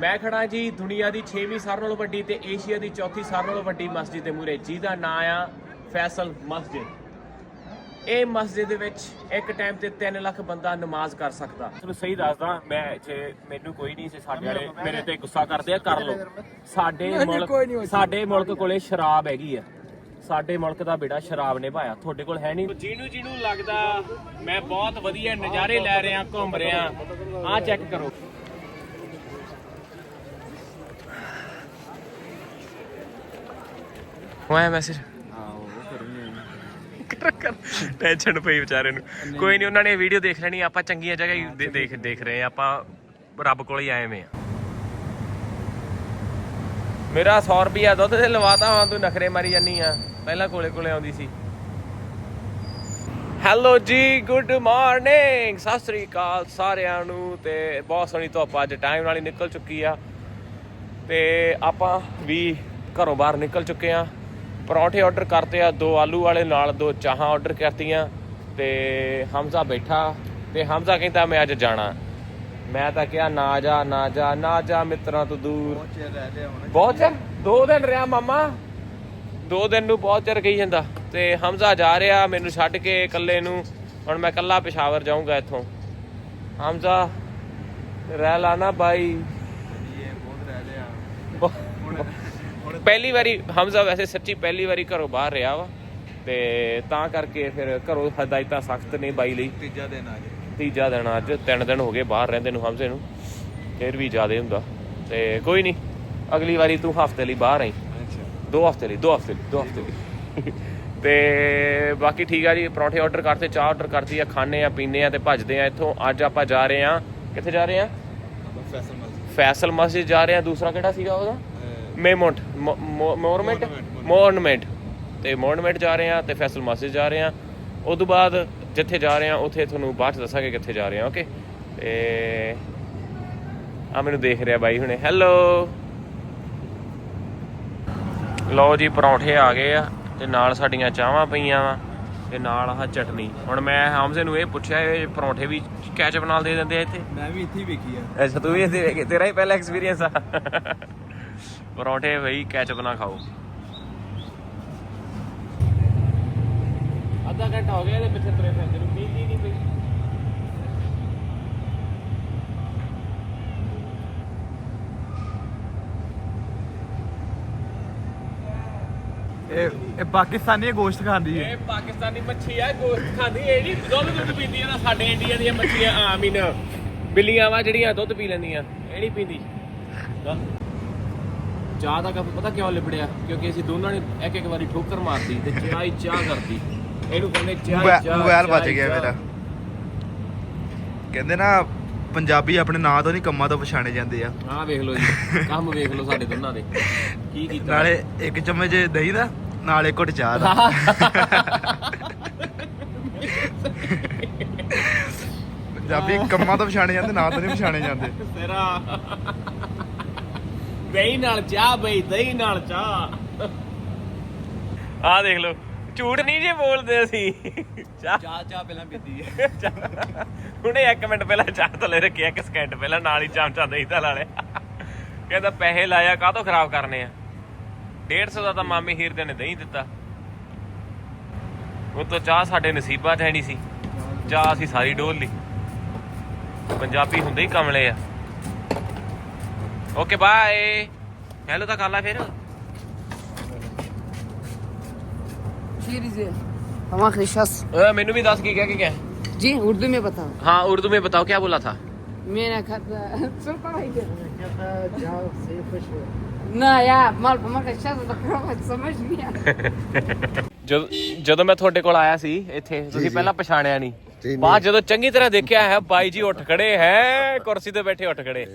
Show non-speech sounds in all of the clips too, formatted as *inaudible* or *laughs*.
ਮੈਂ ਖੜਾ ਜੀ ਦੁਨੀਆ ਦੀ 6ਵੀਂ ਸਾਰਿਆਂ ਨਾਲੋਂ ਵੱਡੀ ਤੇ ਏਸ਼ੀਆ ਦੀ ਚੌਥੀ ਸਾਰਿਆਂ ਨਾਲੋਂ ਵੱਡੀ ਮਸਜਿਦ ਦੇ ਮੂਹਰੇ। ਜਿਹਦਾ ਨਾਂ ਆ ਫੈਸਲ ਮਸਜਿਦ। ਇਹ ਮਸਜਿਦ ਦੇ ਵਿੱਚ ਇੱਕ ਟਾਈਮ ਤੇ 3 ਲੱਖ ਬੰਦਾ ਨਮਾਜ਼ ਕਰ ਸਕਦਾ। ਤੁਹਾਨੂੰ ਸਹੀ ਦੱਸਦਾ ਮੈਂ ਜੇ ਮੈਨੂੰ ਕੋਈ ਨਹੀਂ ਸੀ ਸਾਡੇ ਵਾਲੇ। ਮੇਰੇ ਤੇ ਗੁੱਸਾ ਕਰਦੇ ਆ ਕਰ ਲੋ ਸਾਡੇ ਮੁਲਕ ਸਾਡੇ ਮੁਲਕ ਕੋਲੇ ਸ਼ਰਾਬ ਹੈਗੀ ਆ। ਸਾਡੇ ਮੁਲਕ ਦਾ ਬੇੜਾ ਸ਼ਰਾਬ ਨੇ ਭਾਇਆ ਤੁਹਾਡੇ ਕੋਲ ਹੈ ਨਹੀਂ? ਜਿਹਨੂੰ ਜਿਹਨੂੰ ਲੱਗਦਾ ਮੈਂ ਬਹੁਤ ਵਧੀਆ ਨਜ਼ਾਰੇ ਲੈ ਰਿਹਾ ਘੁੰਮ ਰਿਹਾ। ਆਹ ਚੈੱਕ ਕਰੋ। ਹੋਇਆ ਮੈਸੇਜ ਟੈਨਸ਼ਨ ਪਈ ਵਿਚਾਰੇ ਨੂੰ। ਕੋਈ ਨਹੀਂ ਉਹਨਾਂ ਨੇ ਵੀਡੀਓ ਦੇਖ ਲੈਣੀ ਆਪਾਂ ਚੰਗੀਆਂ ਜਗ੍ਹਾ ਹੀ ਦੇਖ ਦੇਖ ਰਹੇ ਆ ਆਪਾਂ ਰੱਬ ਕੋਲ ਹੀ ਆਏ ਵੇ ਆ ਮੇਰਾ 100 ਰੁਪਿਆ ਦੁੱਧ ਤੇ ਲਵਾਤਾ ਹਾਂ ਤੂੰ ਨਖਰੇ ਮਾਰੀ ਜਾਨੀ ਆ। ਪਹਿਲਾਂ ਕੋਲੇ ਕੋਲੇ ਆਉਂਦੀ ਸੀ। ਹੈਲੋ ਜੀ ਗੁੱਡ ਮਾਰਨਿੰਗ ਸਤਿ ਸ੍ਰੀ ਅਕਾਲ ਸਾਰਿਆਂ ਨੂੰ ਤੇ ਬਹੁਤ ਸੋਹਣੀ ਧੁੱਪ ਅੱਜ ਟਾਈਮ ਨਾਲ ਹੀ ਨਿਕਲ ਚੁੱਕੀ ਆ। ਤੇ ਆਪਾਂ ਵੀ ਘਰੋਂ ਬਾਹਰ ਨਿਕਲ ਚੁੱਕੇ ਆ। ਪਰੌਂਠੇ ਆਰਡਰ ਕਰਤੇ ਆ ਦੋ ਆਲੂ ਵਾਲੇ ਨਾਲ ਦੋ ਚਾਹਾਂ ਆਰਡਰ ਕਰਤੀਆਂ। ਤੇ ਹਮਜ਼ਾ ਬੈਠਾ ਤੇ ਹਮਜ਼ਾ ਕਹਿੰਦਾ ਮੈਂ ਅੱਜ ਜਾਣਾ। ਮੈਂ ਤਾਂ ਕਿਹਾ ਨਾ ਜਾ ਨਾ ਜਾ ਨਾ ਜਾ ਮਿੱਤਰਾਂ ਤੋਂ ਦੂਰ। ਬਹੁਤ ਚਿਰ? ਦੋ ਦਿਨ ਰਿਹਾ ਮਾਮਾ। ਦੋ ਦਿਨ ਨੂੰ ਬਹੁਤ ਚਿਰ ਗਈ ਜਾਂਦਾ ਤੇ ਹਮਜ਼ਾ ਜਾ ਰਿਹਾ ਮੈਨੂੰ ਛੱਡ ਕੇ ਇਕੱਲੇ ਨੂੰ। ਹੁਣ ਮੈਂ ਇਕੱਲਾ ਪਿਸ਼ਾਵਰ ਜਾਊਂਗਾ ਇੱਥੋਂ। ਹਮਜ਼ਾ ਰਹਿ ਲਾ ਨਾ ਬਾਈ। ਪਹਿਲੀ ਵਾਰੀ ਹਮਜ਼ਾ ਵੈਸੇ ਸੱਚੀ ਪਹਿਲੀ ਵਾਰੀ ਘਰੋਂ ਬਾਹਰ ਰਿਹਾ ਵਾ ਤੇ ਤਾਂ ਕਰਕੇ ਫਿਰ ਘਰੋਂ ਹਦਾਇਤਾਂ ਸਖਤ ਨੇ ਬਾਈ ਲਈ। ਤੀਜਾ ਦਿਨ ਆ ਗਿਆ। ਤੀਜਾ ਦਿਨ ਅੱਜ ਤਿੰਨ ਦਿਨ ਹੋ ਗਏ ਬਾਹਰ ਰਹਿੰਦੇ ਨੂੰ ਹਮਜ਼ੇ ਨੂੰ। ਫਿਰ ਵੀ ਜ਼ਿਆਦਾ ਹੁੰਦਾ ਤੇ ਕੋਈ ਨਹੀਂ ਅਗਲੀ ਵਾਰੀ ਤੂੰ ਹਫ਼ਤੇ ਲਈ ਬਾਹਰ ਆਈ। ਦੋ ਹਫ਼ਤੇ ਲਈ ਦੋ ਹਫ਼ਤੇ ਲਈ ਦੋ ਹਫ਼ਤੇ ਲਈ। *laughs* ਤੇ ਬਾਕੀ ਠੀਕ ਆ ਜੀ ਪਰੌਂਠੇ ਆਰਡਰ ਕਰਤੇ ਚਾਹ ਆਰਡਰ ਕਰਤੀ ਆ ਖਾਣੇ ਆ ਪੀਣੇ ਆ ਤੇ ਭੱਜਦੇ ਆ ਇੱਥੋਂ। ਅੱਜ ਆਪਾਂ ਜਾ ਰਹੇ ਆ ਕਿੱਥੇ ਜਾ ਰਹੇ ਆ? ਫੈਸਲ ਮਸਜਿਦ। ਫੈਸਲ ਮਸਜਿਦ ਜਾ ਰਹੇ ਆ ਦੂਸਰਾ ਕਿਹੜਾ ਸੀਗਾ ਉਹਦਾ? ਮੇਮੋਂਟ ਮੋਰਮੈਂਟ? ਮੋਰਨਮੈਂਟ। ਤੇ ਮੋਰਨਮੈਂਟ ਜਾ ਰਹੇ ਆ ਤੇ ਫੈਸਲ ਮਸਜਿਦ ਜਾ ਰਹੇ ਆ। ਉਸ ਤੋਂ ਬਾਅਦ ਜਿੱਥੇ ਜਾ ਰਹੇ ਆ ਉੱਥੇ ਤੁਹਾਨੂੰ ਬਾਅਦ ਚ ਦੱਸਾਂਗੇ ਕਿੱਥੇ ਜਾ ਰਹੇ ਆ ਓਕੇ ਤੇ ਆ ਮੈਨੂੰ ਦੇਖ ਰਿਹਾ ਬਾਈ ਹੁਣੇ। ਹੈਲੋ ਲਓ ਜੀ ਪਰੌਂਠੇ ਆ ਗਏ ਆ ਤੇ ਨਾਲ ਸਾਡੀਆਂ ਚਾਹਾਂ ਪਈਆਂ ਵਾ ਤੇ ਨਾਲ ਆਹ ਚਟਨੀ। ਹੁਣ ਮੈਂ ਹਾਮਜ਼ੇ ਨੂੰ ਇਹ ਪੁੱਛਿਆ ਇਹ ਪਰੌਂਠੇ ਵੀ ਕੈਚਅਪ ਨਾਲ ਦੇ ਦਿੰਦੇ ਆ ਇੱਥੇ? ਮੈਂ ਵੀ ਇੱਥੇ ਹੀ ਵੇਖੀ ਆ। ਅੱਛਾ ਤੂੰ ਵੀ ਇੱਥੇ ਵੇਖ ਤੇਰਾ ਹੀ ਪਹਿਲਾ ਐਕਸਪੀਰੀਅੰਸ ਆ। ਪਰੌਂਠੇ ਬਈ ਕੈਚਅਪ ਨਾ ਖਾਓ। ਅੱਧਾ ਘੰਟਾ ਹੋ ਗਿਆ ਇਹਦੇ ਪਿੱਛੇ ਤੁਰੇ ਫਿਰਦੇ ਨੂੰ ਨੀਂਦ ਹੀ ਨਹੀਂ ਪਈ ਇਹ ਇਹ ਪਾਕਿਸਤਾਨੀ ਗੋਸ਼ਤ ਖਾਂਦੀ ਇਹ ਪਾਕਿਸਤਾਨੀ ਮੱਛੀ ਆ ਗੋਸ਼ਤ ਖਾਂਦੀ ਇਹ ਨਹੀਂ ਦੁੱਧ ਦੁੱਧ ਪੀਂਦੀ ਆ ਨਾ ਸਾਡੇ ਇੰਡੀਆ ਦੀਆਂ ਮੱਛੀਆਂ ਆਮ ਹੀ ਨਾ ਬਿੱਲੀਆਂ ਵਾ ਜਿਹੜੀਆਂ ਦੁੱਧ ਪੀ ਲੈਂਦੀਆਂ ਇਹ ਨਹੀਂ ਪੀਂਦੀ। ਚਾਹ ਦਾ ਕੱਪ ਪਤਾ ਕਿਉਂ ਲਿਬੜਿਆ ਕਿਉਂਕਿ ਅਸੀਂ ਦੋਨਾਂ ਨੇ ਇੱਕ ਇੱਕ ਵਾਰੀ ਠੋਕਰ ਮਾਰਦੀ ਤੇ ਚਾਹ ਹੀ ਚਾਹ ਕਰਦੀ ਇਹਨੂੰ ਕਹਿੰਦੇ ਚਾਹ ਹੀ ਚਾਹ ਮੋਬਾਈਲ ਬਚ ਹੀ ਗਿਆ। ਮੇਰਾ ਕਹਿੰਦੇ ਨਾ ਪੰਜਾਬੀ ਆਪਣੇ ਨਾਂ ਤੋਂ ਨਹੀਂ ਕੰਮਾਂ ਤੋਂ ਪਛਾਣੇ ਜਾਂਦੇ ਆ। ਆਹ ਵੇਖ ਲਓ ਜੀ ਕੰਮ ਵੇਖ ਲਓ ਸਾਡੇ ਦੋਨਾਂ ਦੇ। ਕੀ ਕੀਤਾ? ਨਾਲੇ ਇੱਕ ਚਮਚ ਦਹੀਂ ਦਾ ਨਾਲੇ ਘੁੱਟ ਚਾਹ ਦਾ। ਪੰਜਾਬੀ ਕੰਮਾਂ ਤੋਂ ਪਛਾਣੇ ਜਾਂਦੇ ਨਾਂ ਤੋਂ ਨਹੀਂ ਪਛਾਣੇ ਜਾਂਦੇ। ਤੇਰਾ ਦਹੀਂ ਨਾਲ ਚਾਹ ਬਈ ਦਹੀਂ ਨਾਲ ਚਾਹ। ਆਹ ਦੇਖ ਲਓ ਝੂਠ ਨਹੀਂ ਜੇ ਬੋਲਦੇ ਅਸੀਂ। ਚਾਹ ਚਾਹ ਚਾਹ ਪਹਿਲਾਂ ਪੀਤੀ ਹੈ। ਉਹਨੇ 1 ਮਿੰਟ ਪਹਿਲਾਂ ਚਾਹ ਥੱਲੇ ਰੱਖਿਆ ਇੱਕ ਸਕਿੰਟ ਪਹਿਲਾਂ ਨਾਲ ਹੀ ਚਮਚਾ ਦੇਈ ਤਾਂ ਲਾਲੇ ਕਹਿੰਦਾ ਪੈਸੇ ਲਾਇਆ ਕਾਹ ਤੋਂ ਖਰਾਬ ਕਰਨੇ ਆ? 150 ਦਾ ਤਾਂ ਮਾਮੀ ਹੀਰ ਦੇ ਨੇ ਦਹੀਂ ਦਿੱਤਾ। ਉਹ ਤੋਂ ਚਾਹ ਸਾਡੇ ਨਸੀਬਾਂ 'ਚ ਹੈ ਨਹੀਂ ਸੀ। ਚਾਹ ਸੀ ਸਾਰੀ ਡੋਲ ਲਈ। ਪੰਜਾਬੀ ਹੁੰਦੇ ਹੀ ਕਮਲੇ ਆ। ਓਕੇ ਬਾਏ ਹੈਲੋ ਤਾਂ ਕਰ ਲੈ ਫਿਰ। Через я. ਮੈਨੂੰ ਵੀ ਦੱਸ ਕੀ ਕਹਿ ਕੇ ਗਿਆ। जी उर्दू में बताओ हाँ उर्दू में बताओ क्या बोला था मैंने खाता चल पढ़ाई ना यार माल हमारे शख्स समझ नहीं आया ਜਦੋਂ ਜਦੋਂ ਮੈਂ ਤੁਹਾਡੇ ਕੋਲ ਆਇਆ ਸੀ ਇੱਥੇ ਤੁਸੀਂ ਪਹਿਲਾਂ ਪਛਾਣਿਆ ਨਹੀਂ ਬਾਅਦ ਜਦੋਂ ਚੰਗੀ ਤਰ੍ਹਾਂ ਦੇਖਿਆ ਹੈ ਬਾਈ ਜੀ ਉੱਠ ਖੜੇ ਹੈ ਕੁਰਸੀ ਤੇ ਬੈਠੇ ਉੱਠ ਖੜੇ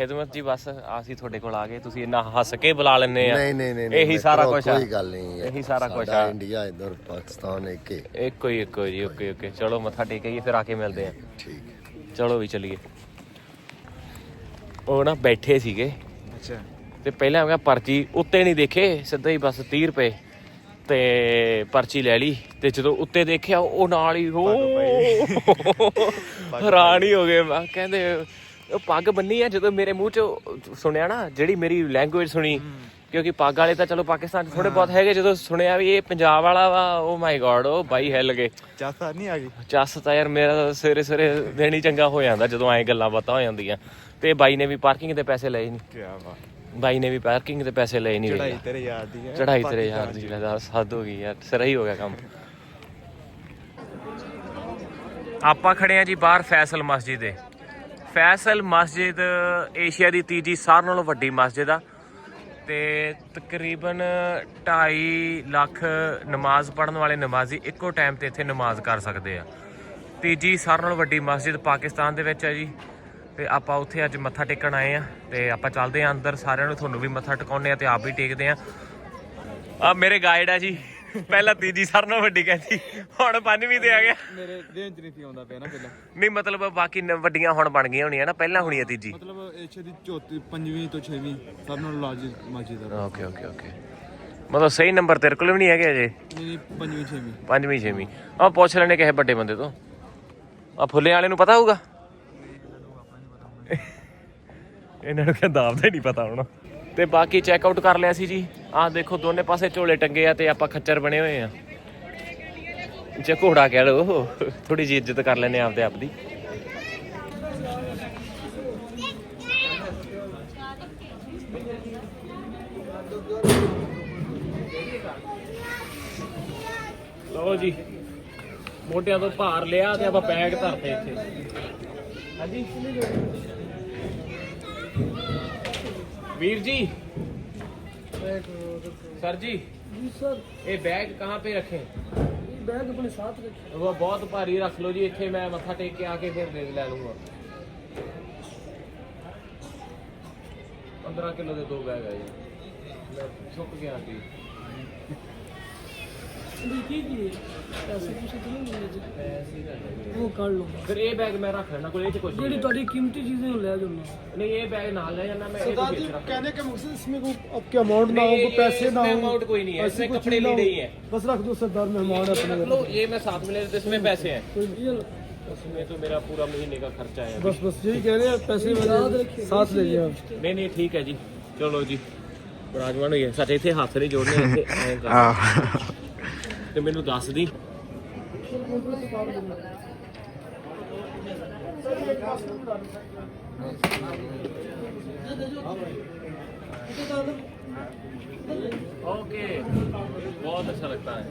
ਖਿਦਮਤ ਜੀ ਬਸ ਆਸੀ ਤੁਹਾਡੇ ਕੋਲ ਆ ਗਏ ਤੁਸੀਂ ਇੰਨਾ ਹੱਸ ਕੇ ਬੁਲਾ ਲੈਂਦੇ ਆ। ਨਹੀਂ ਨਹੀਂ ਨਹੀਂ ਇਹੀ ਸਾਰਾ ਕੁਝ ਆ। ਕੋਈ ਗੱਲ ਨਹੀਂ ਹੈ। ਇਹੀ ਸਾਰਾ ਕੁਝ ਆ। ਇੰਡੀਆ ਇਧਰ ਪਾਕਿਸਤਾਨ ਇੱਕ। ਹੀ ਇੱਕੋ ਹੀ ਇੱਕੋ ਹੀ ਜੀ ਓਕੇ ਓਕੇ ਚਲੋ ਮੱਥਾ ਟੇਕਈਏ ਫਿਰ ਆ ਕੇ ਮਿਲਦੇ ਆ। ਠੀਕ ਚਲੋ ਵੀ ਚਲੀਏ। ਉਹ ਨਾ ਬੈਠੇ ਸੀਗੇ। ਅੱਛਾ। ਤੇ ਪਹਿਲਾਂ ਮੈਂ ਪਰਚੀ ਉੱਤੇ ਨਹੀਂ ਦੇਖੇ ਸਿੱਧਾ ਹੀ ਬਸ 30 ਰੁਪਏ ਤੇ ਪਰਚੀ ਲੈ ਲਈ। ਤੇ ਜਦੋਂ ਉੱਤੇ ਦੇਖਿਆ ਉਹ ਨਾਲ ਹੀ ਹੋ ਹੈਰਾਨ ਹੀ ਹੋ ਗਏ। ਮੈਂ ਕਹਿੰਦੇ ਉਹ ਪੱਗ ਬੰਨੀ ਆ ਜਦੋਂ ਮੇਰੇ ਮੂੰਹ ਚ ਸੁਣਿਆ ਨਾ ਜਿਹੜੀ ਮੇਰੀ ਲੈਂਗੁਏਜ ਸੁਣੀ ਕਿਉਂਕਿ ਪੱਗ ਵਾਲੇ ਤਾਂ ਚਲੋ ਪਾਕਿਸਤਾਨ 'ਚ ਥੋੜੇ ਬਹੁਤ ਹੈਗੇ ਜਦੋਂ ਸੁਣਿਆ ਵੀ ਇਹ ਪੰਜਾਬ ਵਾਲਾ ਵਾ ਓ ਮਾਈ ਗॉड ਉਹ ਬਾਈ ਹਿੱਲ ਗਏ। ਚਾਸਾ ਨਹੀਂ ਆ ਗਈ। ਚੱਸ ਤਾਂ ਯਾਰ ਮੇਰਾ ਸਵੇਰੇ ਦਿਨ ਹੀ ਚੰਗਾ ਹੋ ਜਾਂਦਾ ਜਦੋਂ ਐਂ ਗੱਲਾਂ ਬਾਤਾਂ ਹੋ ਜਾਂਦੀਆਂ। ਤੇ ਬਾਈ ਨੇ ਵੀ ਪਾਰਕਿੰਗ ਦੇ ਪੈਸੇ ਲਏ ਨਹੀਂ ਕੀ ਬਾਤ। ਬਾਈ ਨੇ ਵੀ ਪਾਰਕਿੰਗ ਦੇ ਪੈਸੇ ਲਏ ਨਹੀਂ ਚੜਾਈ ਤੇਰੇ ਯਾਰ ਦੀ ਹੈ। ਚੜਾਈ ਤੇਰੇ ਯਾਰ ਦੀ ਲੈ ਹੱਦ ਹੋ ਗਈ ਯਾਰ ਸਿਰਾ ਹੀ ਹੋ ਗਿਆ ਕੰਮ। ਆਪਾਂ ਖੜੇ ਆ ਜੀ ਬਾਹਰ ਫੈਸਲ ਮਸਜਿਦ ਦੇ। ਫੈਸਲ ਮਸਜਿਦ ਏਸ਼ੀਆ ਦੀ ਤੀਜੀ ਸਾਰਿਆਂ ਨਾਲੋਂ ਵੱਡੀ ਮਸਜਿਦ ਆ ਤੇ ਤਕਰੀਬਨ 2.5 ਲੱਖ ਨਮਾਜ਼ ਪੜਨ ਵਾਲੇ ਨਮਾਜ਼ੀ ਇੱਕੋ ਟਾਈਮ ਤੇ ਇੱਥੇ ਨਮਾਜ਼ ਕਰ ਸਕਦੇ ਆ। ਤੀਜੀ ਸਾਰਿਆਂ ਨਾਲੋਂ ਵੱਡੀ ਮਸਜਿਦ ਪਾਕਿਸਤਾਨ ਦੇ ਵਿੱਚ ਹੈ ਜੀ। ਤੇ ਆਪਾਂ ਉੱਥੇ ਅੱਜ ਮੱਥਾ ਟੇਕਣ ਆਏ ਆ ਤੇ ਆਪਾਂ ਚੱਲਦੇ ਆ ਅੰਦਰ, ਸਾਰਿਆਂ ਨੂੰ ਤੁਹਾਨੂੰ ਵੀ ਮੱਥਾ ਟਿਕਾਉਂਦੇ ਆ ਤੇ ਆਪ ਵੀ ਟੇਕਦੇ ਆ। ਆ ਮੇਰੇ ਗਾਈਡ ਆ ਜੀ। ਪਹਿਲਾਂ ਤੀਜੀ ਸਾਰਿਆਂ ਨਾਲੋਂ ਵੱਡੀ ਕਹਿੰਦੀ ਹੁਣ ਪੰਜਵੀਂ ਤੇ ਆ ਗਿਆ। ਮੇਰੇ ਦੇਹ ਚ ਨਹੀਂ ਸੀ ਆਉਂਦਾ ਪਿਆ ਨਾ ਪਹਿਲਾਂ। ਨਹੀਂ ਮਤਲਬ ਬਾਕੀ ਨ- ਵੱਡੀਆਂ ਹੁਣ ਬਣ ਗਈਆਂ ਹੋਣੀਆਂ ਨਾ ਪਹਿਲਾਂ ਹੋਣੀ ਆ ਤੀਜੀ। ਮਤਲਬ ਏਸ਼ੀਆ ਦੀ ਚੌਥੀ ਪੰਜਵੀਂ ਤੋਂ ਛੇਵੀਂ ਸਭ ਨਾਲੋਂ ਲਾਰਜ ਮਸਜਿਦ ਆ ਓਕੇ ਓਕੇ ਓਕੇ ਮਤਲਬ ਸਹੀ ਨੰਬਰ ਤੇਰੇ ਕੋਲ ਵੀ ਨਹੀਂ ਹੈਗੇ ਅਜੇ? ਨਹੀਂ ਨਹੀਂ ਪੰਜਵੀਂ ਛੇਵੀਂ। ਪੰਜਵੀਂ ਛੇਵੀਂ। ਆ ਪੁੱਛ ਲੈਣੇ ਕਿਸੇ ਵੱਡੇ ਬੰਦੇ ਤੋਂ। ਆ ਫੁੱਲੇ ਵਾਲੇ ਨੂੰ ਪਤਾ ਹੋਊਗਾ? ਇਹਨਾਂ ਨੂੰ ਕਹਿੰਦਾ ਆਪਦਾ ਹੀ ਨਹੀਂ ਪਤਾ ਹੁਣ। ਤੇ ਬਾਕੀ ਚੈੱਕ ਆਊਟ ਕਰ ਲਿਆ ਸੀ ਜੀ। ਆਹ ਦੇਖੋ, ਦੋਨੇ ਪਾਸੇ ਝੋਲੇ ਟੰਗੇ ਆ ਤੇ ਆਪਾਂ ਖੱਚਰ ਬਣੇ ਹੋਏ ਆ। ਜੇ ਘੋੜਾ ਕਹਿ ਲੋ ਥੋੜੀ ਜੀ ਇੱਜ਼ਤ ਕਰ ਲੈਨੇ ਆਪਦੇ ਆਪ ਦੀ। ਲਓ ਜੀ, ਮੋਢਿਆਂ ਤੋਂ ਭਾਰ ਲਿਆ ਤੇ ਆਪਾਂ ਬੈਗ ਧਰਤੇ ਇੱਥੇ। ਹਾਂਜੀ। ਵੀਰ ਜੀ सर जी जी सर ये बैग कहाँ पे रखें बैग अपने साथ रखिए वो बहुत भारी रख लो जी इतने मैं मत्था टेक के आके फिर दे ले लूंगा पंद्रह किलो के दो बैग है जी मैं छुप गया जी देखिए कि पैसे पूछे तो नहीं मिले जी ऐसे ही कर लेंगे। वो कर लूंगा फिर ये बैग मैं रख लेना कोई ये च कुछ ਜਿਹੜੀ नहीं ਤੁਹਾਡੀ ਕੀਮਤੀ ਚੀਜ਼ਾਂ ਲੈ ਜਾਣਾ है। नहीं ये बैग नाल ले जाना मैं ये तो बीच रख कहने का मकसद इसमें कोई आपके अमाउंट ना हो नहीं, कोई पैसे ना इसमें हो amount कोई नहीं है, ऐसी इसमें कुछ कपड़े ना हो। लीडे ही हैं। बस रख दो सरदार मेहमान है ये अपने रख लो ये मैं साथ में ले लेते इसमें पैसे हैं कोई डील इसमें तो मेरा पूरा महीने का खर्चा है बस बस यही कह रहे हैं पैसे मेरे साथ ले जाओ ਨਹੀਂ ਨਹੀਂ ਠੀਕ ਹੈ ਜੀ ਚਲੋ ਜੀ ਬਰਾਜਮਾਨ ਹੋਈ ਹੈ ਸੱਚ ਇੱਥੇ ਹੱਥ ਨਹੀਂ ਜੋੜਨੇ ਇੱਥੇ ਐਂ ਕਰ *laughs* ਤੇ ਮੈਨੂੰ ਦੱਸ ਦੀ ओके बहुत अच्छा लगता है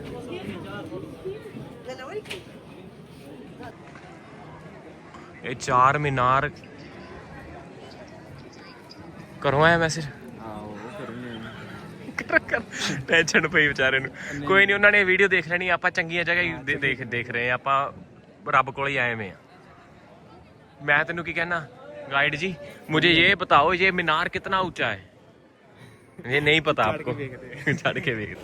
ਇਹ ਚਾਰ ਮੀਨਾਰ ਕਰੋ ਆਇਆ ਮੈਸੇਜ ਹਾਂ ਉਹ ਰੱਖਣ ਟੈਨਸ਼ਨ ਪਈ ਵਿਚਾਰੇ ਨੂੰ। ਕੋਈ ਨਹੀਂ ਉਹਨਾਂ ਨੇ ਵੀਡੀਓ ਦੇਖ ਲੈਣੀ ਆਪਾਂ ਚੰਗੀਆਂ ਜਗ੍ਹਾ ਦੇਖ ਦੇਖ ਰਹੇ ਆ ਆਪਾਂ ਰੱਬ ਕੋਲ ਹੀ ਆਏ ਆ ਮੈਂ ਤੈਨੂੰ ਕੀ ਕਹਿਣਾ ਗਾਈਡ ਜੀ ਮੁਝੇ ਇਹ ਬਤਾਓ ਇਹ ਮੀਨਾਰ ਕਿਤਨਾ ਉੱਚਾ ਹੈ? ਇਹ ਨਹੀਂ ਪਤਾ ਆਪਕੋ। ਚੜ ਕੇ ਵੇਖ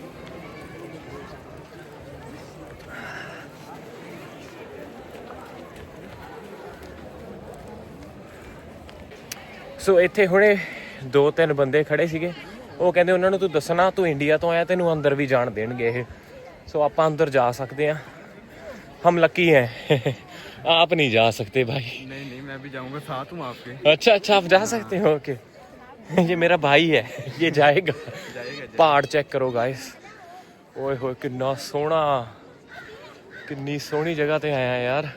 ਸੋ *laughs* ਇੱਥੇ ਹੁਣੇ ਦੋ ਤਿੰਨ ਬੰਦੇ ਖੜੇ ਸੀਗੇ। ਉਹ ਕਹਿੰਦੇ ਉਹਨਾਂ ਨੂੰ ਤੂੰ ਦੱਸਣਾ ਤੂੰ ਇੰਡੀਆ ਤੋਂ ਆਇਆ ਤੈਨੂੰ ਅੰਦਰ ਵੀ ਜਾਣ ਦੇਣਗੇ ਇਹ ਸੋ ਆਪਾਂ ਅੰਦਰ ਜਾ ਸਕਦੇ ਆ ਹਮ ਲੱਕੀ ਹੈ आप नहीं जा सकते भाई नहीं नहीं मैं भी जाऊंगा साथ हूँ आपके अच्छा अच्छा आप जा सकते हो ओके ये मेरा भाई है ये जाएगा जाएगा ਪਹਾੜ ਚੈੱਕ ਕਰੋ ਗਾਇਸ ਓਏ ਹੋਏ ਕਿੰਨਾ ਸੋਹਣਾ ਕਿੰਨੀ ਸੋਹਣੀ ਜਗ੍ਹਾ ਤੇ ਆਇਆ ਯਾਰ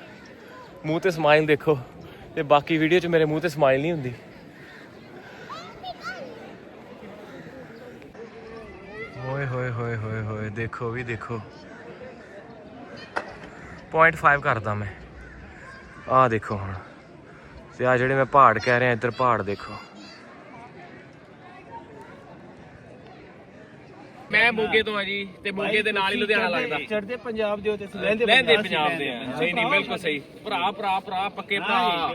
ਮੂੰਹ ਤੇ ਸਮਾਈਲ ਦੇਖੋ ਤੇ ਬਾਕੀ ਵੀਡੀਓ 'ਚ ਮੇਰੇ ਮੂੰਹ ਤੇ ਸਮਾਈਲ ਨਹੀਂ ਹੁੰਦੀ ਓਏ ਹੋਏ ਹੋਏ ਹੋਏ ਹੋਏ ਦੇਖੋ ਵੀ ਦੇਖੋ। 0.5 ਕਰਦਾ ਮੈਂ। ਆਹ ਦੇਖੋ ਹੁਣ। ਤੇ ਆ ਜਿਹੜੇ ਮੈਂ ਪਹਾੜ ਕਹਿ ਰਿਹਾ ਇੱਧਰ ਪਹਾੜ ਦੇਖੋ। ਮੈਂ ਮੋਗੇ ਤੋਂ ਆ ਜੀ ਤੇ ਮੋਗੇ ਦੇ ਨਾਲ ਹੀ ਲੁਧਿਆਣਾ ਲੱਗਦਾ। ਚੜਦੇ ਪੰਜਾਬ ਦੇ ਹੋ ਤੇ ਲਹਿੰਦੇ ਪੰਜਾਬ ਦੇ ਆ। ਨਹੀਂ ਨਹੀਂ ਬਿਲਕੁਲ ਸਹੀ। ਭਰਾ ਭਰਾ ਭਰਾ ਪੱਕੇ ਭਰਾ।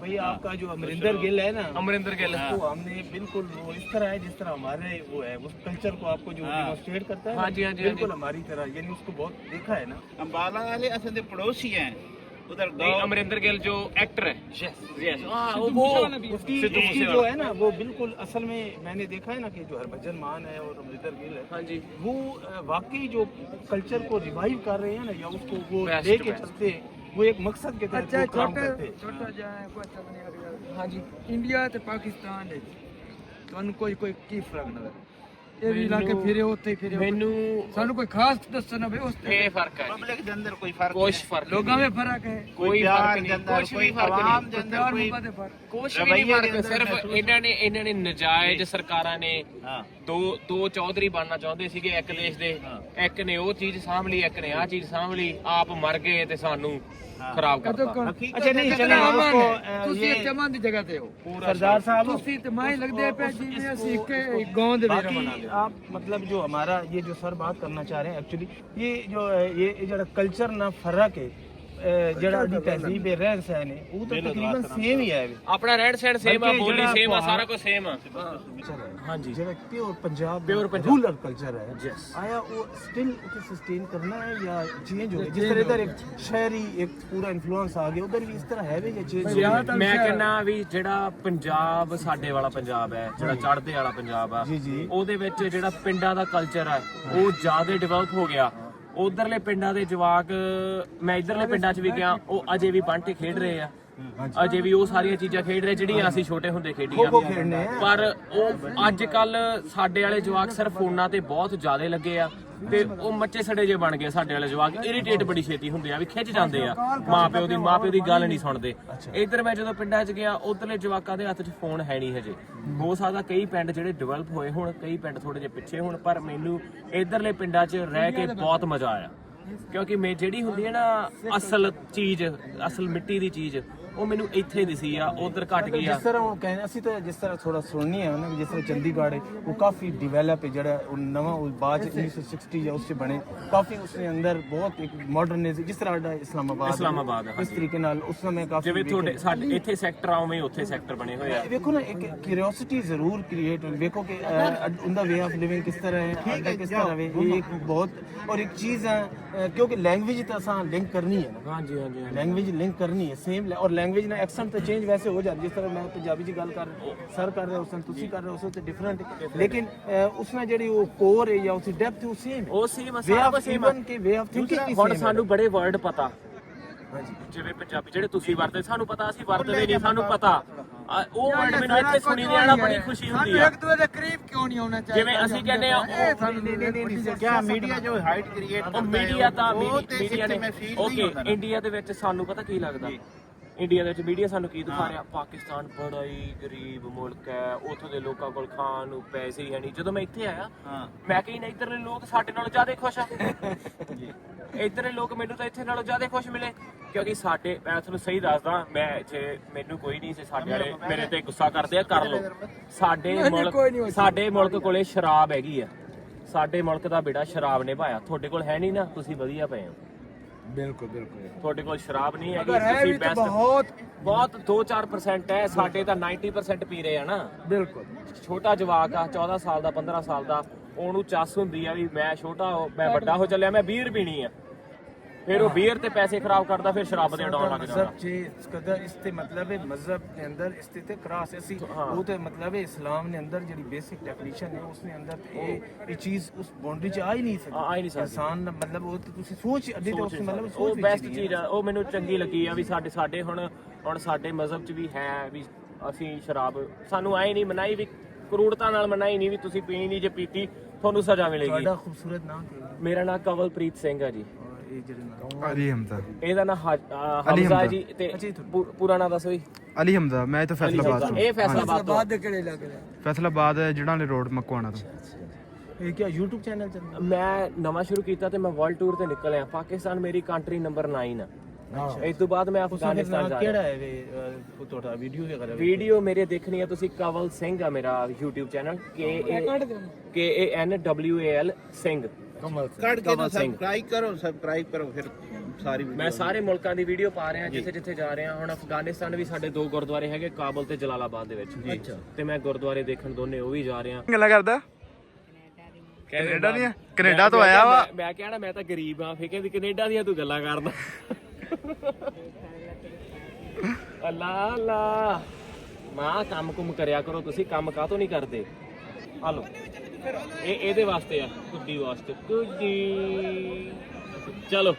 भाई हाँ। आपका जो तो अमरिंदर गिल है ना अमरिंदर गिल है। तो हाँ। हमने बिल्कुल वो इस तरह है जिस तरह हमारे वो है उस कल्चर को आपको जो हाँ। डेमोस्ट्रेट करता है हाँ जी हाँ जी बिल्कुल हमारी तरह यानी उसको बहुत देखा है ना। अम्बाला वाले असल पड़ोसी हैं उधर अमरिंदर गिल जो एक्टर है। यस वो जो है ना वो बिल्कुल असल में मैंने देखा है ना कि जो हरभजन मान है और अमरिंदर गिल है हाँ जी। वो वाकई जो कल्चर को रिवाइव कर रहे हैं ना या उसको वो दे चलते हैं वो एक मकसद के तहत ਅੱਛਾ वो काम ਛੋਟਾ करते हैं ਛੋਟਾ ਜਿਹਾ ਹੈ, ਕੋਈ ਅੱਛਾ ਨਹੀਂ ਅਗਲਾ ਹਾਂਜੀ ਇੰਡੀਆ ਤੇ ਪਾਕਿਸਤਾਨ ਦੇ ਤੁਹਾਨੂੰ ਕੋਈ ਕੋਈ ਕੀ ਫਰਕ ਨਜ਼ਰ ਇਹ ਵੀ ਇਲਾਕੇ ਮੈਨੂੰ- ਫਿਰੇ ਉੱਥੇ ਹੀ ਫਿਰੇ ਮੈਨੂੰ ਸਾਨੂੰ ਕੋਈ ਖਾਸ ਦੱਸਣਾ ਵੇ ਉਸ ਤੇ ਇਹ ਫਰਕ ਹੈ पब्लिक के अंदर कोई फर्क ਕੁਛ ਫਰਕ ਲੋਕਾਂ ਨਹੀਂ ਵਿੱਚ ਫਰਕ ਹੈ ਕੋਈ प्यार ਫਰਕ के ਨਹੀਂ अंदर ਕੁਛ ਵੀ कोई ਫਰਕ आवाम ਨਹੀਂ के अंदर ਪਿਆਰ कोई ਮੁਹੱਬਤ ਦੇ ਫਰਕ ਕੁਛ ਵੀ ਨਹੀਂ ਰਵੱਈਏ ਫਰਕ ਦੇ ਅੰਦਰ ਸਿਰਫ महसूस- ਇਹਨਾਂ ਨੇ ਇਹਨਾਂ ਨੇ ਨਜਾਇਜ਼ ਸਰਕਾਰਾਂ ਨੇ हाँ ਦੋ ਦੋ ਚੌਧਰੀ ਬਣਨਾ ਚਾਹੁੰਦੇ ਸੀਗੇ ਇੱਕ ਦੇਸ਼ ਦੇ ਇੱਕ ਨੇ ਉਹ ਚੀਜ਼ ਸਾਂਭ ਲਈ ਇੱਕ ਨੇ ਆਹ ਚੀਜ਼ ਸਾਂਭ ਲਈ ਆਪ ਮਰ ਗਏ ਤੇ ਸਾਨੂੰ ਖਰਾਬ ਕਦੋਂ ਕਰਤਾ अच्छा नहीं चले उसको अ, ਤੁਸੀਂ ये ਇੱਥੇ ਮਨ ਦੀ ਜਗ੍ਹਾ ਤੇ ਹੋ सरदार साहब ਤੁਸੀਂ ਤੇ ਮਾਈ ਲੱਗਦੇ ਪਏ ਜਿਵੇਂ ਅਸੀਂ ਇੱਕ ਗਾਉਂ ਦੇ ਵਿੱਚ बाकी आप मतलब जो हमारा ये जो सर बात करना चाह रहे हैं एक्चुअली ये जो है, ये जरा कल्चर ना फर्क है ਜਿਹੜਾ ਦੀ ਤਹਿਜ਼ੀਬ ਹੈ ਰਹਿਣ ਸਹਿਣ ਹੈ ਉਹ ਤਾਂ ਤਕਰੀਬਨ ਸੇਮ ਹੀ ਹੈ ਵੀ ਆਪਣਾ ਰਹਿਣ ਸਹਿਣ ਸੇਮ ਆ ਬੋਲੀ ਸੇਮ ਆ ਸਾਰਾ ਕੁਝ ਸੇਮ ਆ। ਹਾਂਜੀ। ਜਿਹੜਾ pure Punjab pure Punjab. Rural culture ਹੈ ਆਇਆ ਉਹ ਸਟਿਲ ਉਥੇ ਸਸਟੇਨ ਕਰਨਾ ਹੈ ਜਾਂ ਚੇਂਜ ਹੋ ਗਿਆ? ਜਿਸ ਤਰ੍ਹਾਂ ਇਧਰ ਇੱਕ ਸ਼ਹਿਰੀ ਇੱਕ ਪੂਰਾ ਇਨਫਲੂਐਂਸ ਆ ਗਿਆ ਉਧਰ ਵੀ ਇਸ ਤਰ੍ਹਾਂ ਹੈ ਵੀ ਜਾਂ ਚੇਂਜ ਹੋ ਗਿਆ? ਮੈਂ ਕਹਿੰਦਾ ਵੀ ਜਿਹੜਾ ਪੰਜਾਬ ਸਾਡੇ ਵਾਲਾ ਪੰਜਾਬ ਹੈ ਜਿਹੜਾ ਚੜ੍ਹਦੇ ਵਾਲਾ ਪੰਜਾਬ ਆ ਉਹਦੇ ਵਿੱਚ ਜਿਹੜਾ ਪਿੰਡਾਂ ਦਾ ਕਲਚਰ ਆ ਉਹ ਜ਼ਿਆਦਾ ਡਿਵੈਲਪ ਹੋ ਗਿਆ। ਉਧਰਲੇ ਪਿੰਡਾਂ ਦੇ ਜਵਾਕ ਮੈਂ ਇਧਰਲੇ ਪਿੰਡਾਂ 'ਚ ਵੀ ਗਿਆ ਉਹ ਅਜੇ ਵੀ ਬੰਟੇ ਖੇਡ ਰਹੇ ਆ। ਅਜੇ ਵੀ ਉਹ ਸਾਰੀਆਂ ਚੀਜ਼ਾਂ ਖੇਡ ਰਹੇ ਜਿਹੜੀਆਂ ਅਸੀਂ ਛੋਟੇ ਹੁੰਦੇ ਖੇਡੀਆਂ। ਪਰ ਉਹ ਅੱਜ ਕੱਲ ਸਾਡੇ ਵਾਲੇ ਜਵਾਕ ਸਿਰਫ ਫੋਨਾਂ ਤੇ ਬਹੁਤ ਜ਼ਿਆਦਾ ਲੱਗੇ ਆ। ਤੇ ਉਹ ਮੱਚੇ ਸੜੇ ਜੇ ਬਣ ਗਏ ਸਾਡੇ ਵਾਲੇ ਜਵਾਕ। ਇਰੀਟੇਟ ਬੜੀ ਛੇਤੀ ਹੁੰਦੇ ਆ, ਵੀ ਖਿੱਚ ਜਾਂਦੇ ਆ। ਮਾਪਿਓ ਦੀ ਮਾਪਿਓ ਦੀ ਗੱਲ ਨਹੀਂ ਸੁਣਦੇ। ਇੱਧਰ ਮੈਂ ਜਦੋਂ ਪਿੰਡਾਂ 'ਚ ਗਿਆ, ਉਧਰਲੇ ਜਵਾਕਾਂ ਦੇ ਹੱਥ 'ਚ ਫੋਨ ਹੈ ਨਹੀਂ ਹਜੇ। ਹੋ ਸਕਦਾ ਕਈ ਪਿੰਡ ਜਿਹੜੇ ਡਿਵੈਲਪ ਹੋਏ ਹੋਣ, ਕਈ ਪਿੰਡ ਥੋੜੇ ਜਿਹੇ ਪਿੱਛੇ ਹੋਣ, ਪਰ ਮੈਨੂੰ ਇੱਧਰਲੇ ਪਿੰਡਾਂ 'ਚ ਰਹਿ ਕੇ ਬਹੁਤ ਮਜ਼ਾ ਆਇਆ। ਕਿਉਂਕਿ ਮੈਂ ਜਿਹੜੀ ਹੁੰਦੀ ਹੈ ਨਾ, ਅਸਲ ਚੀਜ਼, ਅਸਲ ਮਿੱਟੀ ਦੀ ਚੀਜ਼ ਉਹ ਮੈਨੂੰ ਇੱਥੇ ਦਿਸੀ ਆ ਉਧਰ ਘਟ ਗਈ ਆ ਜਿਸ ਤਰ੍ਹਾਂ ਉਹ ਕਹਿੰਦੇ ਅਸੀਂ ਤਾਂ ਜਿਸ ਤਰ੍ਹਾਂ ਥੋੜਾ ਸੁਣਨੀ ਹੈ ਨਾ ਵੀ ਜਿਸ ਤਰ੍ਹਾਂ ਚੰਡੀਗੜ੍ਹ ਹੈ ਉਹ ਕਾਫੀ ਡਿਵੈਲਪ ਹੈ ਜਿਹੜਾ ਉਹ ਨਵਾਂ ਉਹ ਬਾਅਦ 'ਚ 1960 ਜਾਂ ਉਸ 'ਚ ਬਣੇ ਕਾਫੀ ਉਸ ਦੇ ਅੰਦਰ ਬਹੁਤ ਇੱਕ ਮਾਡਰਨ ਜਿਸ ਤਰ੍ਹਾਂ ਸਾਡਾ ਇਸਲਾਮਾਬਾਦ ਇਸਲਾਮਾਬਾਦ ਹੈ, ਇਸ ਤਰੀਕੇ ਨਾਲ ਉਸ ਸਮੇਂ ਕਾਫੀ ਜਿਵੇਂ। ਤੁਹਾਡੇ ਸਾਡੇ ਇੱਥੇ ਸੈਕਟਰ ਆ ਉਵੇਂ ਉੱਥੇ ਸੈਕਟਰ ਬਣੇ ਹੋਏ ਆ। ਵੇਖੋ ਨਾ ਇੱਕ ਕਿਉਰਿਓਸਿਟੀ ਜ਼ਰੂਰ ਕ੍ਰੀਏਟ ਹੋਈ। ਵੇਖੋ ਕਿ ਉਹਦਾ ਵੇ ਆਫ ਲਿਵਿੰਗ ਕਿਸ ਤਰ੍ਹਾਂ ਹੈ ਅੱਡਾ ਕਿਸ ਤਰ੍ਹਾਂ ਵੇ ਇਹ ਇੱਕ ਬਹੁਤ ਔਰ ਇੱਕ ਚੀਜ਼ ਹੈ ਕਿਉਂਕਿ ਲੈਂਗੁਏਜ ਤਾਂ ਅਸਾਂ ਲਿੰਕ ਕਰਨੀ ਹੈ ਨਾ। ਹਾਂਜੀ ਹਾਂਜੀ ਲੈਂਗੁਏਜ ਲਿੰਕ ਕਰਨੀ ਹੈ ਸੇਮ ਔਰ ਲੈਂਗੁਏਜ ਨਾਲ ਐਕਸੈਂਟ ਤਾਂ ਚੇਂਜ ਵੈਸੇ ਹੋ ਜਾਂਦਾ ਜਿਸ ਤਰ੍ਹਾਂ ਮੈਂ ਪੰਜਾਬੀ 'ਚ ਗੱਲ ਕਰ ਸਰ ਕਰ ਰਿਹਾ ਉਸ ਤੁਸੀਂ ਕਰ ਰਹੇ ਹੋ ਉਸ ਤੇ ਡਿਫਰੈਂਟ ਲੇਕਿਨ ਉਸ ਨਾਲ ਜਿਹੜੀ ਉਹ ਕੋਰ ਹੈ ਜਾਂ ਉਸ ਦੀ ਡੈਪਥ ਉਹ ਸੇਮ ਉਹ ਸੇਮ ਸਾਰਾ ਸੇਮ ਕਿ ਵੇ ਆਫ ਥਿੰਕਿੰਗ ਹੁਣ ਸਾਨੂੰ ਬੜੇ ਵਰਡ ਪਤਾ। ਜਿਵੇਂ ਪੰਜਾਬੀ ਜਿਹੜੇ ਤੁਸੀਂ ਵਰਤਦੇ ਸਾਨੂੰ ਪਤਾ ਅਸੀਂ ਵਰਤਦੇ ਨਹੀਂ ਸਾਨੂੰ ਪਤਾ। ਉਹ ਵਰਡ ਮੈਨੂੰ ਇੱਥੇ ਸੁਣੀ ਦੇ ਆਣਾ ਬੜੀ ਖੁਸ਼ੀ ਹੁੰਦੀ ਹੈ। ਇੱਕ ਦੂਜੇ ਦੇ ਕਰੀਬ ਕਿਉਂ ਨਹੀਂ ਆਉਣਾ ਚਾਹੀਦਾ ਜਿਵੇਂ ਅਸੀਂ ਕਹਿੰਦੇ ਆ ਉਹ ਕਿਆ ਮੀਡੀਆ ਜੋ ਹਾਈਟ ਕ੍ਰੀਏਟ ਉਹ ਮੀਡੀਆ ਤਾਂ ਮੀਡੀਆ ਨੇ। ਓਕੇ ਇੰਡੀਆ ਦੇ ਵਿੱਚ ਸਾਨੂੰ ਪਤਾ ਕੀ ਲੱਗਦਾ? ਇੰਡੀਆ ਦੇ ਵਿੱਚ ਮੀਡੀਆ ਸਾਨੂੰ ਕੀ ਦਿਖਾ ਰਿਹਾ? ਪਾਕਿਸਤਾਨ ਬੜਾ ਹੀ ਗਰੀਬ ਮੁਲਕ ਹੈ ਉੱਥੋਂ ਦੇ ਲੋਕਾਂ ਕੋਲ ਖਾਣ ਨੂੰ ਪੈਸੇ ਹੀ ਹੈ ਨਹੀਂ। ਜਦੋਂ ਮੈਂ ਇੱਥੇ ਆਇਆ ਮੈਂ ਕਹੀ ਨਾ ਇੱਧਰਲੇ ਲੋਕ ਸਾਡੇ ਨਾਲੋਂ ਜ਼ਿਆਦਾ ਖੁਸ਼ ਆ। ਇੱਧਰਲੇ ਲੋਕ ਮੈਨੂੰ ਤਾਂ ਇੱਥੇ ਨਾਲੋਂ ਜ਼ਿਆਦਾ ਖੁਸ਼ ਮਿਲੇ। ਕਿਉਂਕਿ ਸਾਡੇ ਮੈਂ ਤੁਹਾਨੂੰ ਸਹੀ ਦੱਸਦਾ ਮੈਂ ਜੇ ਮੈਨੂੰ ਕੋਈ ਨਹੀਂ ਸੀ ਸਾਡੇ ਵਾਲੇ ਮੇਰੇ ਤੇ ਗੁੱਸਾ ਕਰਦੇ ਆ ਕਰ ਲਓ। ਸਾਡੇ ਮੁਲਕ ਸਾਡੇ ਮੁਲਕ ਕੋਲੇ ਸ਼ਰਾਬ ਹੈਗੀ ਆ। ਸਾਡੇ ਮੁਲਕ ਦਾ ਬੇੜਾ ਸ਼ਰਾਬ ਨੇ ਭਾਇਆ ਤੁਹਾਡੇ ਕੋਲ ਹੈ ਨਹੀਂ ਨਾ? ਤੁਸੀਂ ਵਧੀਆ ਪਏ ਹੋ। ਬਿਲਕੁਲ ਬਿਲਕੁਲ ਤੁਹਾਡੇ ਕੋਲ ਸ਼ਰਾਬ ਨਹੀਂ ਹੈਗੀ ਅਗਰ ਹੈ ਤੁਸੀਂ ਵੀ ਤਾਂ ਬੈਸਟ ਬਹੁਤ ਬਹੁਤ 2-4% ਹੈ ਸਾਡੇ ਤਾਂ 90% ਪੀ ਰਹੇ ਆ ਨਾ। ਬਿਲਕੁਲ। ਛੋਟਾ ਜਵਾਕ ਆ 14 ਸਾਲ ਦਾ 15 ਸਾਲ ਦਾ ਉਹਨੂੰ ਚੱਸ ਹੁੰਦੀ ਆ ਵੀ ਮੈਂ ਛੋਟਾ ਹੋ- ਮੈਂ ਵੱਡਾ ਹੋ ਚੱਲਿਆ ਮੈਂ ਬੀਅਰ ਪੀਣੀ ਆ। ਫਿਰ ਉਹ ਬੀਅਰ ਤੇ ਪੈਸੇ ਖਰਾਬ ਕਰਦਾ ਫਿਰ ਸ਼ਰਾਬ ਦੇ ਉਡਾਉਣ ਲੱਗ ਜਾਂਦਾ। ਮਜ਼ਹਬ ਇਸ ਕਦਰ ਇਸ ਤੇ ਮਤਲਬ ਹੈ ਮਜ਼ਹਬ ਦੇ ਅੰਦਰ ਇਸ ਤੇ ਤੇ ਕਰਾਸ ਅਸੀਂ ਉਹ ਤੇ ਮਤਲਬ ਹੈ ਇਸਲਾਮ ਦੇ ਅੰਦਰ ਜਿਹੜੀ ਬੇਸਿਕ ਡੈਫੀਨੇਸ਼ਨ ਹੈ ਉਸ ਦੇ ਅੰਦਰ ਤੇ ਇਹ ਇਹ ਚੀਜ਼ ਉਸ ਬਾਉਂਡਰੀ ਚ ਆ ਹੀ ਨਹੀਂ ਸਕਦੀ। ਆ ਹੀ ਨਹੀਂ ਸਕਦੀ। ਇਨਸਾਨ ਦਾ ਮਤਲਬ ਉਹ ਤੇ ਤੁਸੀਂ ਸੋਚ ਅੱਡੀ ਤੇ ਉਸ ਮਤਲਬ ਉਹ ਸੋਚ ਬੈਸਟ ਚੀਜ਼ ਆ ਉਹ ਮੈਨੂੰ ਚੰਗੀ ਲੱਗੀ ਆ ਵੀ ਸਾਡੇ ਸਾਡੇ ਹੁਣ ਹੁਣ ਸਾਡੇ ਮਜ਼ਹਬ 'ਚ ਵੀ ਹੈ ਵੀ ਅਸੀਂ ਸ਼ਰਾਬ ਸਾਨੂੰ ਐ ਨਹੀਂ ਮਨਾਈ ਵੀ ਕਰੂੜਤਾ ਨਾਲ ਮਨਾਈ ਨਹੀਂ ਵੀ ਤੁਸੀਂ ਪੀਣੀ ਨਹੀਂ ਜੇ ਪੀਤੀ ਤੁਹਾਨੂੰ ਸਜ਼ਾ ਮਿਲੇਗੀ। ਤੁਹਾਡਾ ਖੂਬਸੂਰਤ ਨਾਮ ਕੀ ਹੈ? ਮੇਰਾ ਨਾਮ ਕਵਲਪ੍ਰੀਤ ਸਿੰਘ ਆ ਜੀ। ਇਹ ਜਿਹੜੇ ਨਾਮ ਅਲੀ ਹਮਦਾ ਇਹਦਾ ਨਾਮ ਹਮਜ਼ਾ। ਹਮਜ਼ਾ। ਜੀ ਤੇ ਪੂ- ਪੂਰਾ ਨਾਮ ਦੱਸੋ ਜੀ। ਅਲੀ ਹਮਦਾ ਮੈਂ ਤਾਂ ਫੈਸਲਾਬਾਦ ਤੋਂ। ਇਹ ਫੈਸਲਾਬਾਦ ਤੋਂ। ਬਾਅਦ ਦੇ ਕਿਹੜੇ ਲੱਗ ਰਿਹਾ ਫੈਸਲਾਬਾਦ ਜਿਹੜਾ ਵਾਲੇ ਰੋਡ ਮਕਵਾਣਾ ਤੋਂ। ਇਹ ਕੀ YouTube ਚੈਨਲ ਚੱਲਦਾ ਮੈਂ ਨਵਾਂ ਸ਼ੁਰੂ ਕੀਤਾ ਤੇ ਮੈਂ ਵਰਲਡ ਟੂਰ ਤੇ ਨਿਕਲਿਆ ਪਾਕਿਸਤਾਨ ਮੇਰੀ ਕੰਟਰੀ ਨੰਬਰ 9 ਆ। ਇਸ ਤੋਂ ਬਾਅਦ ਮੈਂ ਅਫਗਾਨਿਸਤਾਨ ਜਾ ਰਿਹਾ। ਕਿਹੜਾ ਹੈ ਇਹ, ਅਹ, ਉਹ ਤੁਹਾਡਾ ਵੀਡੀਓ ਵਗੈਰਾ ਵੀ? ਵੀਡੀਓ ਮੇਰੇ ਦੇਖਣੀ ਆ ਤੁਸੀਂ ਕਵਲ ਸਿੰਘ ਆ ਮੇਰਾ YouTube channel K A K A N W A L Singh ਕੱਢ ਕੇ ਨਾ ਸਬਸਕ੍ਰਾਈਬ ਕਰੋ ਸਬਸਕ੍ਰਾਈਬ ਕਰੋ ਫਿਰ ਸਾਰੀ ਮੈਂ ਸਾਰੇ ਮੁਲਕਾਂ ਦੀ ਵੀਡੀਓ ਪਾ ਰਿਹਾ ਜਿੱਥੇ ਜਿੱਥੇ ਜਾ ਰਿਹਾ। ਹੁਣ ਅਫਗਾਨਿਸਤਾਨ ਵੀ ਸਾਡੇ ਦੋ ਗੁਰਦੁਆਰੇ ਹੈਗੇ ਕਾਬਲ ਤੇ ਜਲਾਲਾਬਾਦ ਦੇ ਵਿੱਚ। ਤੇ ਮੈਂ ਗੁਰਦੁਆਰੇ ਦੇਖਣ ਦੋਨੇ ਉਹ ਵੀ ਜਾ ਰਿਹਾ। ਗੱਲਾਂ ਕਰਦਾ? ਕੈਨੇਡਾ ਦੀਆਂ? ਕੈਨੇਡਾ ਤੋਂ ਆਇਆ ਵਾ। ਮੈਂ- ਕਹਿਣਾ ਮੈਂ ਤਾਂ ਗਰੀਬ ਆ ਫੇ ਕਹਿੰਦੀ ਕੈਨੇਡਾ ਦੀਆਂ ਤੂੰ ਗੱਲਾਂ ਕਰਦਾ। ਅੱਲਾ ਅੱਲਾ। ਮਾਂ ਕੰਮ ਕੁਮ ਕਰਿਆ ਕਰੋ। ਤੁਸੀਂ ਕੰਮ ਕਾਹਤੋਂ ਨਹੀਂ ਕਰਦੇ? ਆ ਲੋ ਇਹ ਇਹਦੇ ਵਾਸਤੇ ਆ ਕੁੱਡੀ ਵਾਸਤੇ। ਕੁੱਡੀ ਚਲੋ।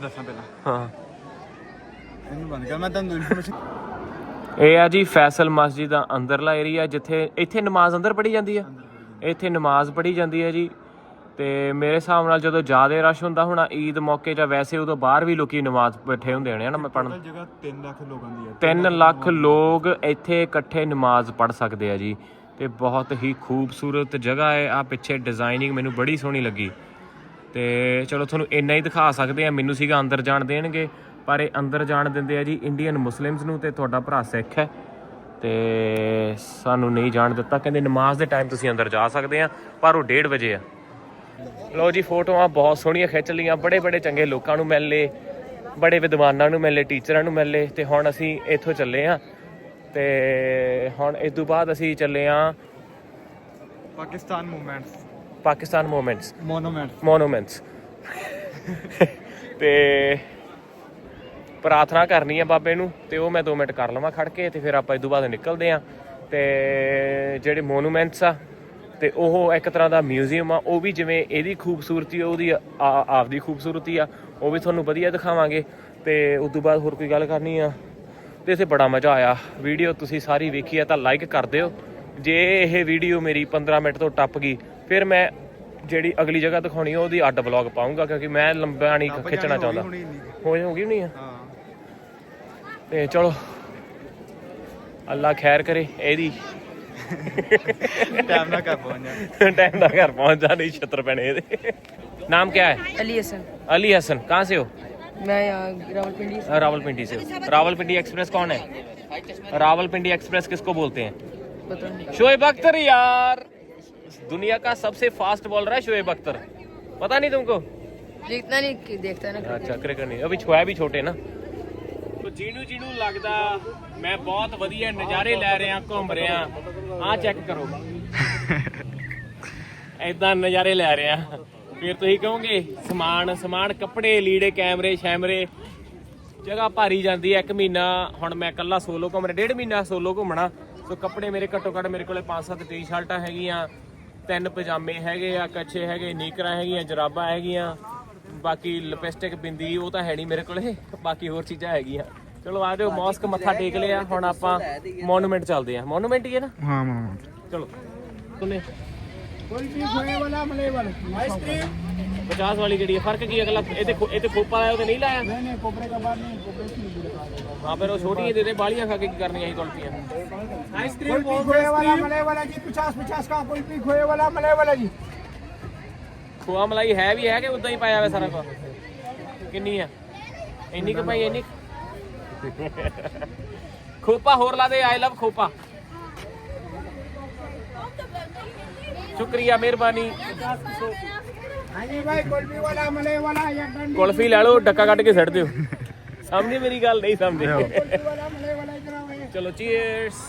ਦੱਸਾਂ ਪਹਿਲਾਂ। ਹਾਂ। ਇਹਨੂੰ ਬੰਦ ਕਰ ਮੈਂ ਤੁਹਾਨੂੰ ਇਨਫੋਰਮੇਸ਼ਨ ਇਹ ਆ ਜੀ ਫੈਸਲ ਮਸਜਿਦ ਦਾ ਅੰਦਰਲਾ ਏਰੀਆ ਜਿੱਥੇ ਇੱਥੇ ਨਮਾਜ਼ ਅੰਦਰ ਪੜ੍ਹੀ ਜਾਂਦੀ ਆ। ਇੱਥੇ ਨਮਾਜ਼ ਪੜ੍ਹੀ ਜਾਂਦੀ ਹੈ ਜੀ। ਤੇ ਮੇਰੇ ਹਿਸਾਬ ਨਾਲ ਜਦੋਂ ਜ਼ਿਆਦਾ ਰਸ਼ ਹੁੰਦਾ ਹੋਣਾ ਈਦ ਮੌਕੇ ਜਾਂ ਵੈਸੇ ਉਦੋਂ ਬਾਹਰ ਵੀ ਲੋਕੀ ਨਮਾਜ਼ ਬੈਠੇ ਹੁੰਦੇ ਹੋਣੇ ਆ ਨਾ ਮੈਂ ਪੜਨ ਜਗ੍ਹਾ 3 ਲੱਖ ਲੋਕਾਂ ਦੀ ਹੈ। 3 ਲੱਖ ਲੋਕ ਇੱਥੇ ਇਕੱਠੇ ਨਮਾਜ਼ ਪੜ ਸਕਦੇ ਆ ਜੀ। ਤੇ ਬਹੁਤ ਹੀ ਖੂਬਸੂਰਤ ਜਗ੍ਹਾ ਹੈ ਆ ਪਿੱਛੇ ਡਿਜ਼ਾਈਨਿੰਗ ਮੈਨੂੰ ਬੜੀ ਸੋਹਣੀ ਲੱਗੀ। ਤੇ ਚਲੋ ਤੁਹਾਨੂੰ ਇੰਨਾ ਹੀ ਦਿਖਾ ਸਕਦੇ ਆ ਮੈਨੂੰ ਸੀਗਾ ਅੰਦਰ ਜਾਣ ਦੇਣਗੇ ਪਰ ਇਹ ਅੰਦਰ ਜਾਣ ਦਿੰਦੇ ਆ ਜੀ ਇੰਡੀਅਨ ਮੁਸਲਿਮਸ ਨੂੰ ਤੇ ਤੁਹਾਡਾ ਭਰਾ ਸਿੱਖ ਹੈ। ਤੇ ਸਾਨੂੰ ਨਹੀਂ ਜਾਣ ਦਿੱਤਾ ਕਹਿੰਦੇ ਨਮਾਜ਼ ਦੇ ਟਾਈਮ ਤੁਸੀਂ ਅੰਦਰ ਜਾ ਸਕਦੇ ਆ ਪਰ ਉਹ 1:30 ਵਜੇ ਆ। ਲੋ ਜੀ ਫੋਟੋਆਂ ਬਹੁਤ ਸੋਹਣੀਆਂ ਖਿੱਚ ਲਈਆਂ। ਬੜੇ ਬੜੇ ਚੰਗੇ ਲੋਕਾਂ ਨੂੰ ਮਿਲ ਲਏ ਬੜੇ ਵਿਦਵਾਨਾਂ ਨੂੰ ਮਿਲ ਲਏ ਟੀਚਰਾਂ ਨੂੰ ਮਿਲ ਲਏ ਤੇ ਹੁਣ ਅਸੀਂ ਇੱਥੋਂ ਚੱਲੇ ਆ। ਤੇ ਹੁਣ ਇਸ ਤੋਂ ਬਾਅਦ ਅਸੀਂ ਚੱਲੇ ਆ Pakistan movements. Pakistan movements. Monuments. Monuments. ਤੇ ਪ੍ਰਾਰਥਨਾ ਕਰਨੀ ਹੈ ਬਾਬੇ ਨੂੰ ਤੇ ਉਹ ਮੈਂ 2 ਮਿੰਟ ਕਰ ਲਵਾਂ ਖੜ ਕੇ ਤੇ ਫਿਰ ਆਪਾਂ ਇਸ ਤੋਂ ਬਾਅਦ ਨਿਕਲਦੇ ਆ। ਤੇ ਜਿਹੜੇ ਮੋਨੂਮੈਂਟਸ ਆ ਤੇ ਉਹ ਇੱਕ ਤਰ੍ਹਾਂ ਦਾ ਮਿਊਜ਼ੀਅਮ ਆ ਉਹ ਵੀ ਜਿਵੇਂ ਇਹਦੀ ਖੂਬਸੂਰਤੀ ਆ, ਉਹਦੀ ਆ- ਆਪਦੀ ਖੂਬਸੂਰਤੀ ਆ ਉਹ ਵੀ ਤੁਹਾਨੂੰ ਵਧੀਆ ਦਿਖਾਵਾਂਗੇ। ਤੇ ਉਸ ਤੋਂ ਬਾਅਦ ਹੋਰ ਕੋਈ ਗੱਲ ਕਰਨੀ ਆ? ਤੇ ਇੱਥੇ ਬੜਾ ਮਜ਼ਾ ਆਇਆ। ਵੀਡੀਓ ਤੁਸੀਂ ਸਾਰੀ ਵੇਖੀ ਆ ਤਾਂ ਲਾਈਕ ਕਰ ਦਿਓ। ਜੇ ਇਹ ਵੀਡੀਓ ਮੇਰੀ 15 ਮਿੰਟ ਤੋਂ ਟੱਪ ਗਈ ਫਿਰ ਮੈਂ ਜਿਹੜੀ ਅਗਲੀ ਜਗ੍ਹਾ ਦਿਖਾਉਣੀ ਉਹਦੀ ਅੱਡ ਵਲੌਗ ਪਾਉਂਗਾ ਕਿਉਂਕਿ ਮੈਂ ਲੰਬਾ ਨਹੀਂ ਖਿੱਚਣਾ ਚਾਹੁੰਦਾ। ਹੋ ਜਾਊਗੀ ਨਹੀਂ ਆ? ਹਾਂ। ਤੇ ਚਲੋ ਅੱਲਾ ਖੈਰ ਕਰੇ ਇਹਦੀ ਟਾਈਮ ਨਾਲ ਕਰ ਪਹੁੰਚ ਜਾ टाइम ना घर पहुंच जा नहीं छत्र पहने ये नाम क्या है अली हसन अली हसन कहाँ से हो मैं यहाँ रावलपिंडी से रावलपिंडी से हो रावलपिंडी एक्सप्रेस कौन है रावलपिंडी एक्सप्रेस किसको बोलते हैं पता नहीं शोएब अख्तर यार दुनिया का सबसे फास्ट बॉलर है शोएब अख्तर पता नहीं तुमको इतना नहीं कि देखता है ना ਅੱਛਾ ਕ੍ਰਿਕਟ ਨਹੀਂ ਅਭੀ ਛੋਇਆ ਵੀ ਛੋਟੇ ਨਾ ਤੋ ਜਿਹਨੂੰ ਜਿਹਨੂੰ ਲੱਗਦਾ ਮੈਂ ਬਹੁਤ ਵਧੀਆ ਨਜ਼ਾਰੇ ਲੈ ਰਿਹਾ, ਘੁੰਮ ਰਿਹਾ। ਆਹ ਚੈੱਕ ਕਰੋ। ਐਦਾਂ ਨਜ਼ਾਰੇ ਲੈ ਰਿਹਾ। ਫਿਰ ਤੁਸੀਂ ਕਹੋਗੇ, ਸਮਾਨ ਸਮਾਨ, ਕੱਪੜੇ, ਲੀੜੇ, ਕੈਮਰੇ, ਸ਼ੈਮਰੇ। ਜਗ੍ਹਾ ਭਾਰੀ ਜਾਂਦੀ ਹੈ, ਇੱਕ ਮਹੀਨਾ। ਹੁਣ ਮੈਂ ਇਕੱਲਾ ਸੋਲੋ ਘੁੰਮ ਰਿਹਾ, ਡੇਢ ਮਹੀਨਾ ਸੋਲੋ ਘੁੰਮਣਾ। ਸੋ ਕੱਪੜੇ ਮੇਰੇ ਘੱਟੋ ਘੱਟ ਮੇਰੇ ਕੋਲੇ 5-7 ਟੀ-ਸ਼ਰਟਾਂ ਹੈਗੀਆਂ, ਤਿੰਨ ਪਜਾਮੇ ਹੈਗੇ ਆ ਕੱਛੇ ਹੈਗੇ, ਨੀਕਰਾਂ ਹੈਗੀਆਂ, ਜਰਾਬਾਂ ਹੈਗੀਆਂ। ਬਾਕੀ ਲਿਪਸਟਿਕ ਬਿੰਦੀ ਉਹ ਤਾਂ ਹੈ ਨਹੀਂ ਮੇਰੇ ਕੋਲੇ, ਬਾਕੀ ਹੋਰ ਚੀਜ਼ਾਂ ਹੈਗੀਆਂ। ਚਲੋ ਆ ਜਾਓ ਮੌਸਕ ਮੱਥਾ ਟੇਕ ਲਿਆ ਹੁਣ ਆਪਾਂ ਮੋਨੂਮੈਂਟ ਚੱਲਦੇ ਆ ਮੋਨੂਮੈਂਟ ਹੀ ਹੈ ਨਾ? ਹਾਂ ਹਾਂ ਚਲੋ। ਤੁਨੇ। ਕੁਲਫੀ ਖੋਏ ਵਾਲਾ ਮਲੇਵਲ ਆਈਸਕ੍ਰੀਮ 50 ਵਾਲੀ ਜਿਹੜੀ ਹੈ ਫ਼ਰਕ ਕੀ ਅਗਲਾ? ਇਹਦੇ ਇਹਦੇ ਖੋਪਾ ਆਇਆ ਉਹਦੇ ਨਹੀਂ ਲਾਇਆ? ਨਹੀਂ ਨਹੀਂ ਕੋਪਰੇ ਦਾ ਬਾਹਰ ਨਹੀਂ ਕੋਪਰੇ ਸੀ ਬੁੜਾ ਹਾਂ ਫਿਰ ਉਹ ਛੋਟੀ ਦੇ ਦੇ ਬਾਲੀਆਂ ਖਾ ਕੇ ਕੀ ਕਰਨੀ ਆਹੀ ਕੁਲਫੀਆਂ ਆਈਸਕ੍ਰੀਮ ਖੋਏ ਵਾਲਾ ਮਲੇ ਵਾਲਾ ਜੀ 50 50 का ਕੁਲਫੀ ਖੋਏ ਵਾਲਾ ਮਲੇ ਵਾਲਾ ਜੀ। ਖੋਆ ਮਲਾਈ ਹੈ ਵੀ ਹੈ ਕਿ ਉਦਾਂ ਹੀ ਪਾਇਆ ਹੋਇਆ ਸਾਰਾ ਕੁਝ ਕਿੰਨੀ ਆ? ਇੰਨੀ ਕੁ ਭਾਈ ਇੰਨੀ ਖੋਪਾ ਹੋਰ ਲਾ ਦੇ ਆਈ ਲਵ ਖੋਪਾ। ਸ਼ੁਕਰੀਆ ਮਿਹਰਬਾਨੀ। ਹਾਂਜੀ ਭਾਈ ਕੁਲਫੀ ਵਾਲਾ ਮਲੇ ਵਾਲਾ ਜਾਂ ਡੰਡੀ ਕੁਲਫੀ ਲੈ ਲਓ ਡੱਕਾ ਕੱਢ ਕੇ ਸੱਟ ਦਿਓ। ਸਮਝੇ ਮੇਰੀ ਗੱਲ ਨਹੀਂ ਸਮਝੇ? ਚਲੋ ਚੀਅਰਸ